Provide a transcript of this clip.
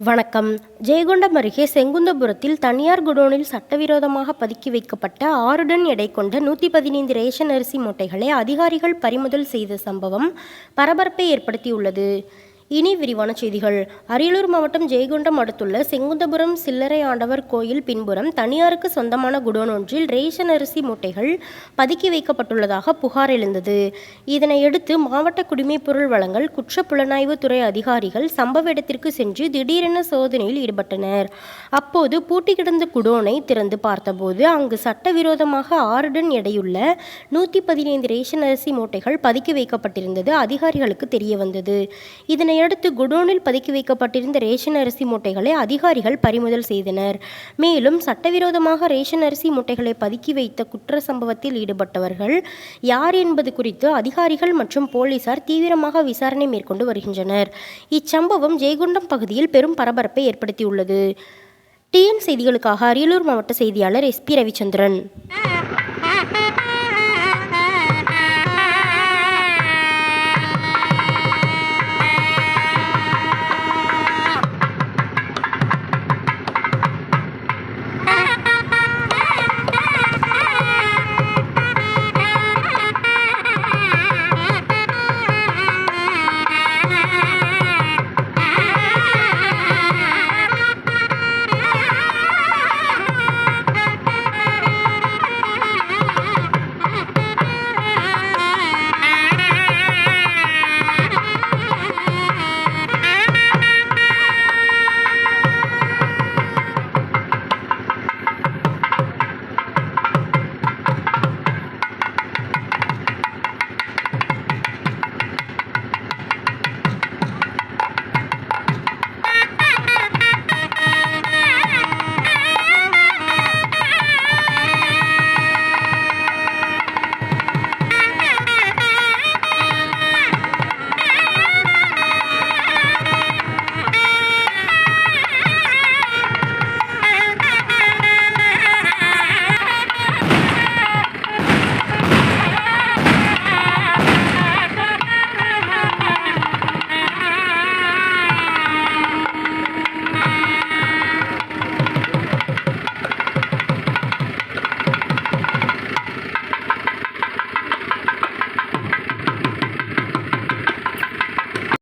வணக்கம். ஜெயகொண்டம் அருகே செங்குந்தபுரத்தில் தனியார் குடோனில் சட்டவிரோதமாக பதுக்கி வைக்கப்பட்ட ஆறு டன் எடை கொண்ட நூற்றி பதினைந்து ரேஷன் அரிசி மூட்டைகளை அதிகாரிகள் பறிமுதல் செய்த சம்பவம் பரபரப்பை ஏற்படுத்தியுள்ளது. இனி விரிவான செய்திகள். அரியலூர் மாவட்டம் ஜெயகுண்டம் அடுத்துள்ள செங்குந்தபுரம் சில்லறை ஆண்டவர் கோயில் பின்புறம் தனியாருக்கு சொந்தமான குடோன் ஒன்றில் ரேஷன் அரிசி மூட்டைகள் பதுக்கி வைக்கப்பட்டுள்ளதாக புகார் எழுந்தது. இதனையடுத்து மாவட்ட குடிமைப்பொருள் வழங்கல் குற்ற புலனாய்வு துறை அதிகாரிகள் சம்பவ இடத்திற்கு சென்று திடீரென சோதனையில் ஈடுபட்டனர். அப்போது பூட்டி கிடந்த குடோனை திறந்து பார்த்தபோது அங்கு சட்டவிரோதமாக ஆறு டன் எடையுள்ள நூற்றி பதினைந்து ரேஷன் அரிசி மூட்டைகள் பதுக்கி வைக்கப்பட்டிருந்தது அதிகாரிகளுக்கு தெரிய வந்தது இதனையடுத்து குடோனில் பதுக்கி வைக்கப்பட்டிருந்த ரேஷன் அரிசி மூட்டைகளை அதிகாரிகள் பறிமுதல் செய்தனர். மேலும் சட்டவிரோதமாக ரேஷன் அரிசி மூட்டைகளை பதுக்கி வைத்த குற்ற சம்பவத்தில் ஈடுபட்டவர்கள் யார் என்பது குறித்து அதிகாரிகள் மற்றும் போலீசார் தீவிரமாக விசாரணை மேற்கொண்டு வருகின்றனர். இச்சம்பவம் ஜெயகுண்டம் பகுதியில் பெரும் பரபரப்பை ஏற்படுத்தியுள்ளது. டிஎன் செய்திகளுக்காக அரியலூர் மாவட்ட செய்தியாளர் எஸ்பி ரவிச்சந்திரன்.